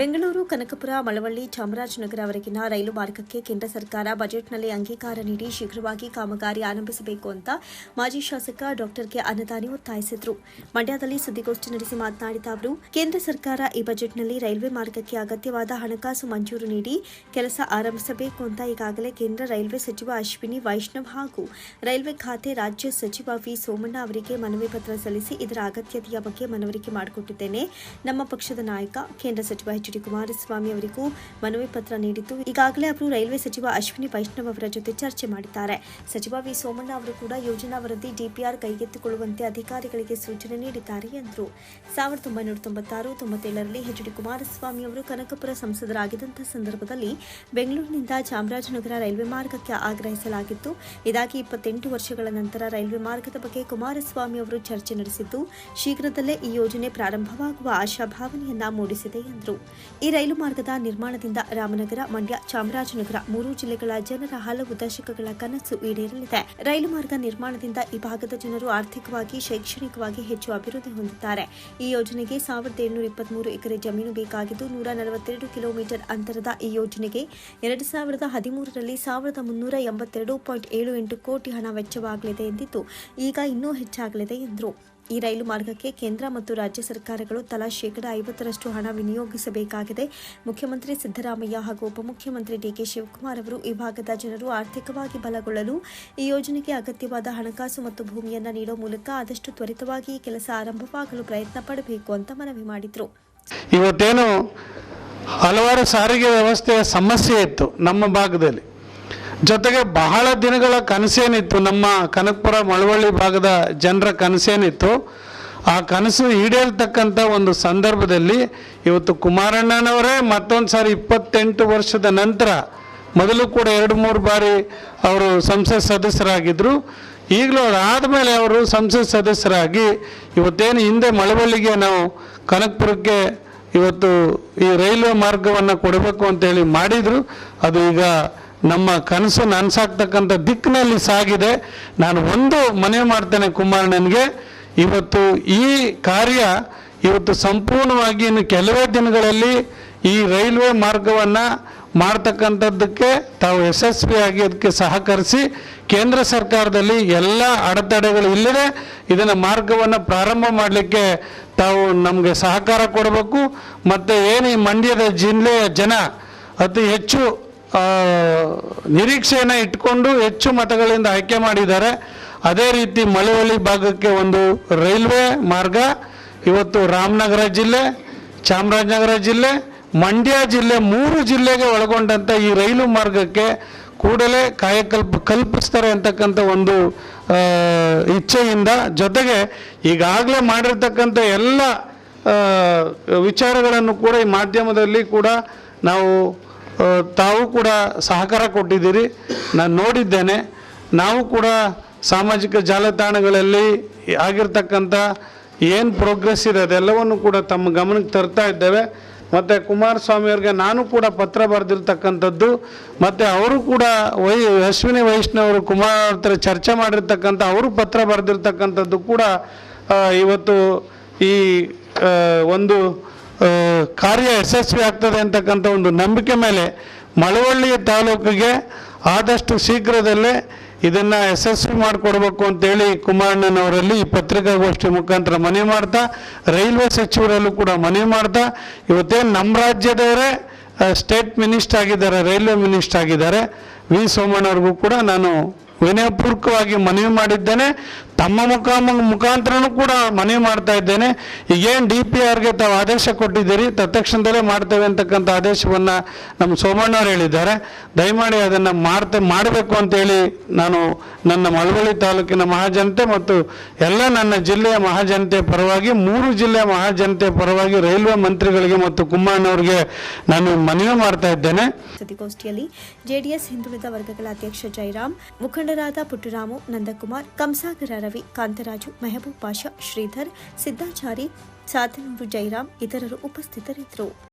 ಬೆಂಗಳೂರು, ಕನಕಪುರ, ಮಳವಳ್ಳಿ, ಚಾಮರಾಜನಗರ ವರೆಗಿನ ರೈಲು ಮಾರ್ಗಕ್ಕೆ ಕೇಂದ್ರ ಸರ್ಕಾರ ಬಜೆಟ್ನಲ್ಲಿ ಅಂಗೀಕಾರ ನೀಡಿ ಶೀಘ್ರವಾಗಿ ಕಾಮಗಾರಿ ಆರಂಭಿಸಬೇಕು ಅಂತ ಮಾಜಿ ಶಾಸಕ ಡಾಕ್ಟರ್ ಕೆ ಅನ್ನದಾನಿ ಒತ್ತಾಯಿಸಿದ್ರು. ಮಂಡ್ಯದಲ್ಲಿ ಸುದ್ದಿಗೋಷ್ಠಿ ನಡೆಸಿ ಮಾತನಾಡಿದ ಅವರು, ಕೇಂದ್ರ ಸರ್ಕಾರ ಈ ಬಜೆಟ್ನಲ್ಲಿ ರೈಲ್ವೆ ಮಾರ್ಗಕ್ಕೆ ಅಗತ್ಯವಾದ ಹಣಕಾಸು ಮಂಜೂರು ನೀಡಿ ಕೆಲಸ ಆರಂಭಿಸಬೇಕು ಅಂತ ಈಗಾಗಲೇ ಕೇಂದ್ರ ರೈಲ್ವೆ ಸಚಿವ ಅಶ್ವಿನಿ ವೈಷ್ಣವ್ ಹಾಗೂ ರೈಲ್ವೆ ಖಾತೆ ರಾಜ್ಯ ಸಚಿವ ವಿ ಸೋಮಣ್ಣ ಅವರಿಗೆ ಮನವಿ ಪತ್ರ ಸಲ್ಲಿಸಿ ಇದರ ಅಗತ್ಯತೆಯ ಬಗ್ಗೆ ಮನವರಿಕೆ ಮಾಡಿಕೊಟ್ಟಿದ್ದೇನೆ. ನಮ್ಮ ಪಕ್ಷದ ನಾಯಕ, ಕೇಂದ್ರ ಸಚಿವ ಎಚ್. ಡಿ ಕುಮಾರಸ್ವಾಮಿ ಅವರಿಗೂ ಮನವಿ ಪತ್ರ ನೀಡಿದ್ದು, ಈಗಾಗಲೇ ಅವರು ರೈಲ್ವೆ ಸಚಿವ ಅಶ್ವಿನಿ ವೈಷ್ಣವ್ ಅವರ ಜೊತೆ ಚರ್ಚೆ ಮಾಡಿದ್ದಾರೆ. ಸಚಿವ ವಿ ಸೋಮಣ್ಣ ಅವರು ಕೂಡ ಯೋಜನಾ ವರದಿ ಡಿಪಿಆರ್ ಕೈಗೆತ್ತಿಕೊಳ್ಳುವಂತೆ ಅಧಿಕಾರಿಗಳಿಗೆ ಸೂಚನೆ ನೀಡಿದ್ದಾರೆ ಎಂದರು. ಸಾವಿರದ ಒಂಬೈನೂರ ತೊಂಬತ್ತಾರು ತೊಂಬತ್ತೇಳರಲ್ಲಿ ಎಚ್ ಡಿ ಕುಮಾರಸ್ವಾಮಿ ಅವರು ಕನಕಪುರ ಸಂಸದರಾಗಿದ್ದಂಥ ಸಂದರ್ಭದಲ್ಲಿ ಬೆಂಗಳೂರಿನಿಂದ ಚಾಮರಾಜನಗರ ರೈಲ್ವೆ ಮಾರ್ಗಕ್ಕೆ ಆಗ್ರಹಿಸಲಾಗಿತ್ತು. ಇದಾಗಿ ಇಪ್ಪತ್ತೆಂಟು ವರ್ಷಗಳ ನಂತರ ರೈಲ್ವೆ ಮಾರ್ಗದ ಬಗ್ಗೆ ಕುಮಾರಸ್ವಾಮಿ ಅವರು ಚರ್ಚೆ ನಡೆಸಿದ್ದು, ಶೀಘ್ರದಲ್ಲೇ ಈ ಯೋಜನೆ ಪ್ರಾರಂಭವಾಗುವ ಆಶಾಭಾವನೆಯನ್ನ ಮೂಡಿಸಿದೆ ಎಂದರು. ಈ ರೈಲು ಮಾರ್ಗದ ನಿರ್ಮಾಣದಿಂದ ರಾಮನಗರ, ಮಂಡ್ಯ, ಚಾಮರಾಜನಗರ ಮೂರು ಜಿಲ್ಲೆಗಳ ಜನರ ಹಲವು ದಶಕಗಳ ಕನಸು ಈಡೇರಲಿದೆ. ರೈಲು ಮಾರ್ಗ ನಿರ್ಮಾಣದಿಂದ ಈ ಭಾಗದ ಜನರು ಆರ್ಥಿಕವಾಗಿ, ಶೈಕ್ಷಣಿಕವಾಗಿ ಹೆಚ್ಚು ಅಭಿವೃದ್ಧಿ ಹೊಂದಿದ್ದಾರೆ ಈ ಯೋಜನೆಗೆ ಸಾವಿರದ ಏಳುನೂರ ಇಪ್ಪತ್ಮೂರು ಎಕರೆ ಜಮೀನು ಬೇಕಾಗಿದ್ದು, ನೂರ ನಲವತ್ತೆರಡು ಕಿಲೋಮೀಟರ್ ಅಂತರದ ಈ ಯೋಜನೆಗೆ ಎರಡು ಸಾವಿರದ ಹದಿಮೂರರಲ್ಲಿ ಸಾವಿರದ ಮುನ್ನೂರ ಎಂಬತ್ತೆರಡು ಪಾಯಿಂಟ್ ಏಳು ಎಂಟು ಕೋಟಿ ಹಣ ವೆಚ್ಚವಾಗಲಿದೆ ಎಂದಿದ್ದು ಈಗ ಇನ್ನೂ ಹೆಚ್ಚಾಗಲಿದೆ ಎಂದರು. ಈ ರೈಲು ಮಾರ್ಗಕ್ಕೆ ಕೇಂದ್ರ ಮತ್ತು ರಾಜ್ಯ ಸರ್ಕಾರಗಳು ತಲಾ ಶೇಕಡ ಐವತ್ತರಷ್ಟು ಹಣ ವಿನಿಯೋಗಿಸಬೇಕಾಗಿದೆ. ಮುಖ್ಯಮಂತ್ರಿ ಸಿದ್ದರಾಮಯ್ಯ ಹಾಗೂ ಉಪಮುಖ್ಯಮಂತ್ರಿ ಡಿಕೆ ಶಿವಕುಮಾರ್ ಅವರು ಈ ಭಾಗದ ಜನರು ಆರ್ಥಿಕವಾಗಿ ಬಲಗೊಳ್ಳಲು ಈ ಯೋಜನೆಗೆ ಅಗತ್ಯವಾದ ಹಣಕಾಸು ಮತ್ತು ಭೂಮಿಯನ್ನು ನೀಡೋ ಮೂಲಕ ಆದಷ್ಟು ತ್ವರಿತವಾಗಿ ಈ ಕೆಲಸ ಆರಂಭವಾಗಲು ಪ್ರಯತ್ನ ಪಡಬೇಕು ಅಂತ ಮನವಿ ಮಾಡಿದರು. ಇವತ್ತೇನು ಹಲವಾರು ಸಾರಿಗೆ ವ್ಯವಸ್ಥೆಯ ಸಮಸ್ಯೆ ಇತ್ತು ನಮ್ಮ ಭಾಗದಲ್ಲಿ. ಜೊತೆಗೆ ಬಹಳ ದಿನಗಳ ಕನಸೇನಿತ್ತು. ನಮ್ಮ ಕನಕಪುರ ಮಳವಳ್ಳಿ ಭಾಗದ ಜನರ ಕನಸೇನಿತ್ತು. ಆ ಕನಸು ಈಡೇರ್ತಕ್ಕಂಥ ಒಂದು ಸಂದರ್ಭದಲ್ಲಿ ಇವತ್ತು ಕುಮಾರಣ್ಣನವರೇ ಮತ್ತೊಂದು ಸಾರಿ ಇಪ್ಪತ್ತೆಂಟು ವರ್ಷದ ನಂತರ ಮೊದಲು ಕೂಡ ಎರಡು ಮೂರು ಬಾರಿ ಅವರು ಸಂಸತ್ ಸದಸ್ಯರಾಗಿದ್ದರು ಈಗಲೂ ಅದಾದಮೇಲೆ ಅವರು ಸಂಸತ್ ಸದಸ್ಯರಾಗಿ ಇವತ್ತೇನು ಹಿಂದೆ ಮಳವಳ್ಳಿಗೆ ನಾವು ಕನಕಪುರಕ್ಕೆ ಇವತ್ತು ಈ ರೈಲ್ವೆ ಮಾರ್ಗವನ್ನು ಕೊಡಬೇಕು ಅಂತೇಳಿ ಮಾಡಿದರು. ಅದು ಈಗ ನಮ್ಮ ಕನಸು ನನಸಾಗ್ತಕ್ಕಂಥ ದಿಕ್ಕಿನಲ್ಲಿ ಸಾಗಿದೆ. ನಾನು ಒಂದು ಮನವಿ ಮಾಡ್ತೇನೆ ಕುಮಾರಣ್ಣನಿಗೆ. ಇವತ್ತು ಈ ಕಾರ್ಯ ಇವತ್ತು ಸಂಪೂರ್ಣವಾಗಿ ಇನ್ನು ಕೆಲವೇ ದಿನಗಳಲ್ಲಿ ಈ ರೈಲ್ವೆ ಮಾರ್ಗವನ್ನು ಮಾಡ್ತಕ್ಕಂಥದ್ದಕ್ಕೆ ತಾವು ಯಶಸ್ವಿಯಾಗಿ ಅದಕ್ಕೆ ಸಹಕರಿಸಿ ಕೇಂದ್ರ ಸರ್ಕಾರದಲ್ಲಿ ಎಲ್ಲ ಅಡೆತಡೆಗಳು ಇಲ್ಲದೆ. ಇದನ್ನು ಮಾರ್ಗವನ್ನು ಪ್ರಾರಂಭ ಮಾಡಲಿಕ್ಕೆ ತಾವು ನಮಗೆ ಸಹಕಾರ ಕೊಡಬೇಕು. ಮತ್ತು ಏನು ಈ ಮಂಡ್ಯದ ಜಿಲ್ಲೆಯ ಜನ ಅತಿ ಹೆಚ್ಚು ನಿರೀಕ್ಷೆಯನ್ನು ಇಟ್ಕೊಂಡು ಹೆಚ್ಚು ಮತಗಳಿಂದ ಆಯ್ಕೆ ಮಾಡಿದ್ದಾರೆ. ಅದೇ ರೀತಿ ಮಳವಳ್ಳಿ ಭಾಗಕ್ಕೆ ಒಂದು ರೈಲ್ವೆ ಮಾರ್ಗ, ಇವತ್ತು ರಾಮನಗರ ಜಿಲ್ಲೆ, ಚಾಮರಾಜನಗರ ಜಿಲ್ಲೆ, ಮಂಡ್ಯ ಜಿಲ್ಲೆ ಮೂರು ಜಿಲ್ಲೆಗೆ ಒಳಗೊಂಡಂಥ ಈ ರೈಲು ಮಾರ್ಗಕ್ಕೆ ಕೂಡಲೇ ಕಾಯಕಲ್ಪ, ಕಲ್ಪಿಸ್ತಾರೆ ಅಂತಕ್ಕಂಥ ಒಂದು ಇಚ್ಛೆಯಿಂದ ಜೊತೆಗೆ ಈಗಾಗಲೇ ಮಾಡಿರ್ತಕ್ಕಂಥ ಎಲ್ಲ ವಿಚಾರಗಳನ್ನು ಕೂಡ ಈ ಮಾಧ್ಯಮದಲ್ಲಿ ಕೂಡ ನಾವು ತಾವು ಕೂಡ ಸಹಕಾರ ಕೊಟ್ಟಿದ್ದೀರಿ. ನಾನು ನೋಡಿದ್ದೇನೆ. ನಾವು ಕೂಡ ಸಾಮಾಜಿಕ ಜಾಲತಾಣಗಳಲ್ಲಿ ಆಗಿರ್ತಕ್ಕಂಥ ಏನು ಪ್ರೋಗ್ರೆಸ್ ಇದೆ ಅದೆಲ್ಲವನ್ನು ಕೂಡ ತಮ್ಮ ಗಮನಕ್ಕೆ ತರ್ತಾ ಇದ್ದೇವೆ. ಮತ್ತು ಕುಮಾರಸ್ವಾಮಿಯವ್ರಿಗೆ ನಾನು ಕೂಡ ಪತ್ರ ಬರೆದಿರ್ತಕ್ಕಂಥದ್ದು. ಮತ್ತು ಅವರು ಕೂಡ ವೈ ಅಶ್ವಿನಿ ವೈಷ್ಣವರು ಕುಮಾರ್ ಹತ್ರ ಚರ್ಚೆ ಮಾಡಿರ್ತಕ್ಕಂಥ ಅವರು ಪತ್ರ ಬರೆದಿರ್ತಕ್ಕಂಥದ್ದು ಕೂಡ ಇವತ್ತು ಈ ಒಂದು ಕಾರ್ಯ ಯಶಸ್ವಿ ಆಗ್ತದೆ ಅಂತಕ್ಕಂಥ ಒಂದು ನಂಬಿಕೆ ಮೇಲೆ ಮಳವಳ್ಳಿ ತಾಲೂಕಿಗೆ ಆದಷ್ಟು ಶೀಘ್ರದಲ್ಲೇ ಇದನ್ನು ಯಶಸ್ವಿ ಮಾಡಿಕೊಡ್ಬೇಕು ಅಂತೇಳಿ ಕುಮಾರಣ್ಣನವರಲ್ಲಿ ಈ ಪತ್ರಿಕಾಗೋಷ್ಠಿ ಮುಖಾಂತರ ಮನವಿ ಮಾಡ್ತಾ, ರೈಲ್ವೆ ಸಚಿವರಲ್ಲೂ ಕೂಡ ಮನವಿ ಮಾಡ್ತಾ, ಇವತ್ತೇನು ನಮ್ಮ ರಾಜ್ಯದವರೇ ಸ್ಟೇಟ್ ಮಿನಿಸ್ಟರ್ ಆಗಿದ್ದಾರೆ, ರೈಲ್ವೆ ಮಿನಿಸ್ಟರ್ ಆಗಿದ್ದಾರೆ, ವಿ ಸೋಮಣ್ಣವ್ರಿಗೂ ಕೂಡ ನಾನು ವಿನಯಪೂರ್ವಕವಾಗಿ ಮನವಿ ಮಾಡಿದ್ದೇನೆ. ತಮ್ಮ ಮುಖಾಮ ಮುಖಾಂತರನೂ ಕೂಡ ಮನವಿ ಮಾಡ್ತಾ ಇದ್ದೇನೆ. ಈಗೇನು ಡಿ ಪಿ ಆರ್ಗೆ ತಾವು ಆದೇಶ ಕೊಟ್ಟಿದ್ದೀರಿ, ತತ್ಕ್ಷಣದಲ್ಲೇ ಮಾಡ್ತೇವೆ ಅಂತಕ್ಕಂಥ ಆದೇಶವನ್ನು ನಮ್ಮ ಸೋಮಣ್ಣವ್ರು ಹೇಳಿದ್ದಾರೆ. ದಯಮಾಡಿ ಅದನ್ನು ಮಾಡ್ತೆ, ಮಾಡಬೇಕು ಅಂತೇಳಿ ನಾನು ನನ್ನ ಮಳವಳ್ಳಿ ತಾಲೂಕಿನ ಮಹಾಜನತೆ ಮತ್ತು ಎಲ್ಲ ನನ್ನ ಜಿಲ್ಲೆಯ ಮಹಾಜನತೆ ಪರವಾಗಿ, ಮೂರು ಜಿಲ್ಲೆಯ ಮಹಾಜನತೆ ಪರವಾಗಿ ರೈಲ್ವೆ ಮಂತ್ರಿಗಳಿಗೆ ಮತ್ತು ಕುಮ್ಮಣ್ಣವ್ರಿಗೆ ನಾನು ಮನವಿ ಮಾಡ್ತಾ ಇದ್ದೇನೆ. ಸುದ್ದಿಗೋಷ್ಠಿಯಲ್ಲಿ ಜೆಡಿಎಸ್ ಹಿಂದುಳಿದ ವರ್ಗಗಳ ಅಧ್ಯಕ್ಷ ಜಯರಾಮ್ ಮುಖಂಡರಾದ ಪುಟ್ಟರಾಮು, ನಂದಕುಮಾರ್ ಕಂಸಾಗರ ರವಿ ಕಾಂತರಾಜು ಮೆಹಬೂಬ್ ಪಾಷಾ ಶ್ರೀಧರ್ ಸಿದ್ದಾಚಾರಿ ಸಾತನೂರು ಜೈರಾಮ್ ಇತರರು ಉಪಸ್ಥಿತರಿದ್ದರು.